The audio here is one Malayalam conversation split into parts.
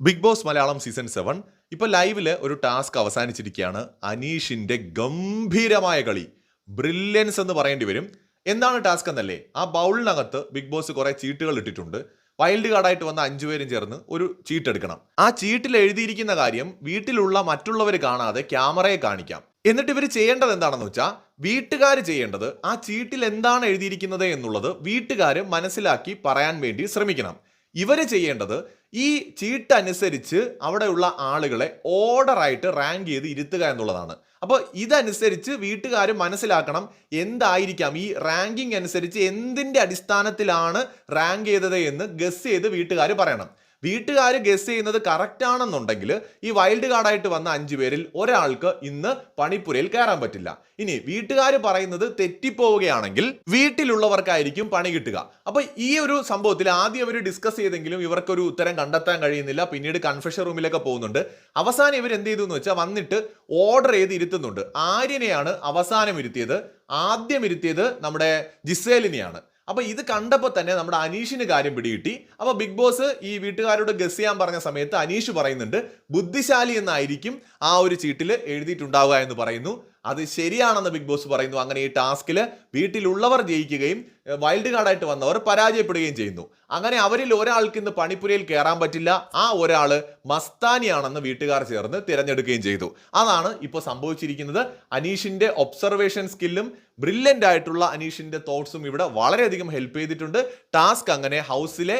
Big Boss Malayalam season seven ഇപ്പൊ ലൈവിൽ ഒരു ടാസ്ക് അവസാനിച്ചിരിക്കുകയാണ്. അനീഷിന്റെ ഗംഭീരമായ കളി ബ്രില്യൻസ് എന്ന് പറയേണ്ടി വരും. എന്താണ് ടാസ്ക് എന്നല്ലേ? ആ ബൗളിനകത്ത് ബിഗ് ബോസ് കുറേ ചീട്ടുകൾ ഇട്ടിട്ടുണ്ട്. വൈൽഡ് കാർഡായിട്ട് വന്ന അഞ്ചുപേരും ചേർന്ന് ഒരു ചീട്ട് എടുക്കണം. ആ ചീട്ടിൽ എഴുതിയിരിക്കുന്ന കാര്യം വീട്ടിലുള്ള മറ്റുള്ളവർ കാണാതെ ക്യാമറയെ കാണിക്കാം. എന്നിട്ട് ഇവർ ചെയ്യേണ്ടത് എന്താണെന്ന് വെച്ചാൽ വീട്ടുകാർ ചെയ്യേണ്ടത് ആ ചീട്ടിൽ എന്താണ് എഴുതിയിരിക്കുന്നത് എന്നുള്ളത് വീട്ടുകാർ മനസ്സിലാക്കി പറയാൻ വേണ്ടി ശ്രമിക്കണം. ഇവർ ചെയ്യേണ്ടത് ഈ ചീട്ട് അനുസരിച്ച് അവിടെയുള്ള ആളുകളെ ഓർഡറായിട്ട് റാങ്ക് ചെയ്ത് ഇരുത്തുക എന്നുള്ളതാണ്. അപ്പോൾ ഇതനുസരിച്ച് വീട്ടുകാർ മനസ്സിലാക്കണം എന്തായിരിക്കാം ഈ റാങ്കിങ് അനുസരിച്ച് എന്തിന്റെ അടിസ്ഥാനത്തിലാണ് റാങ്ക് ചെയ്തത് എന്ന് ഗസ് ചെയ്ത് വീട്ടുകാർ പറയണം. വീട്ടുകാർ ഗസ് ചെയ്യുന്നത് കറക്റ്റ് ആണെന്നുണ്ടെങ്കിൽ ഈ വൈൽഡ് കാർഡായിട്ട് വന്ന അഞ്ചു പേരിൽ ഒരാൾക്ക് ഇന്ന് പണിപ്പുരയിൽ കയറാൻ പറ്റില്ല. ഇനി വീട്ടുകാർ പറയുന്നത് തെറ്റിപ്പോവുകയാണെങ്കിൽ വീട്ടിലുള്ളവർക്കായിരിക്കും പണി കിട്ടുക. അപ്പൊ ഈ ഒരു സംഭവത്തിൽ ആദ്യം അവർ ഡിസ്കസ് ചെയ്തെങ്കിലും ഇവർക്കൊരു ഉത്തരം കണ്ടെത്താൻ കഴിയുന്നില്ല. പിന്നീട് കൺഫെഷൻ റൂമിലൊക്കെ പോകുന്നുണ്ട്. അവസാനം ഇവർ എന്ത് ചെയ്തു എന്ന് വെച്ചാൽ വന്നിട്ട് ഓർഡർ ചെയ്ത് ഇരുത്തുന്നുണ്ട്. ആര്യനെയാണ് അവസാനം ഇരുത്തിയത്. ആദ്യം ഇരുത്തിയത് നമ്മുടെ ജിസേലിനെയാണ്. അപ്പൊ ഇത് കണ്ടപ്പോൾ തന്നെ നമ്മുടെ അനീഷിന് കാര്യം പിടികിട്ടി. അപ്പൊ ബിഗ് ബോസ് ഈ വീട്ടുകാരോട് ഗസ് ചെയ്യാൻ പറഞ്ഞ സമയത്ത് അനീഷ് പറയുന്നുണ്ട് ബുദ്ധിശാലി എന്നായിരിക്കും ആ ഒരു ചീട്ടിൽ എഴുതിയിട്ടുണ്ടാവുക എന്ന് പറയുന്നു. അത് ശരിയാണെന്ന് ബിഗ് ബോസ് പറയുന്നു. അങ്ങനെ ഈ ടാസ്കിൽ വീട്ടിലുള്ളവർ ജയിക്കുകയും വൈൽഡ് കാർഡായിട്ട് വന്നവർ പരാജയപ്പെടുകയും ചെയ്യുന്നു. അങ്ങനെ അവരിൽ ഒരാൾക്ക് ഇന്ന് പണിപ്പുരയിൽ കയറാൻ പറ്റില്ല. ആ ഒരാൾ മസ്താനിയാണെന്ന് വീട്ടുകാർ ചേർന്ന് തിരഞ്ഞെടുക്കുകയും ചെയ്തു. അതാണ് ഇപ്പോൾ സംഭവിച്ചിരിക്കുന്നത്. അനീഷിന്റെ ഒബ്സർവേഷൻ സ്കില്ലും ബ്രില്യന്റ് ആയിട്ടുള്ള അനീഷിന്റെ തോട്ട്സും ഇവിടെ വളരെയധികം ഹെൽപ്പ് ചെയ്തിട്ടുണ്ട്. ടാസ്ക് അങ്ങനെ ഹൗസിലെ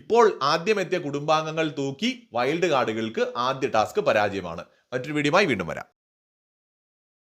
ഇപ്പോൾ ആദ്യമെത്തിയ കുടുംബാംഗങ്ങൾ തൂക്കി വൈൽഡ് കാർഡുകൾക്ക് ആദ്യ ടാസ്ക് പരാജയമാണ്. മറ്റൊരു വീഡിയോയുമായി വീണ്ടും വരാം.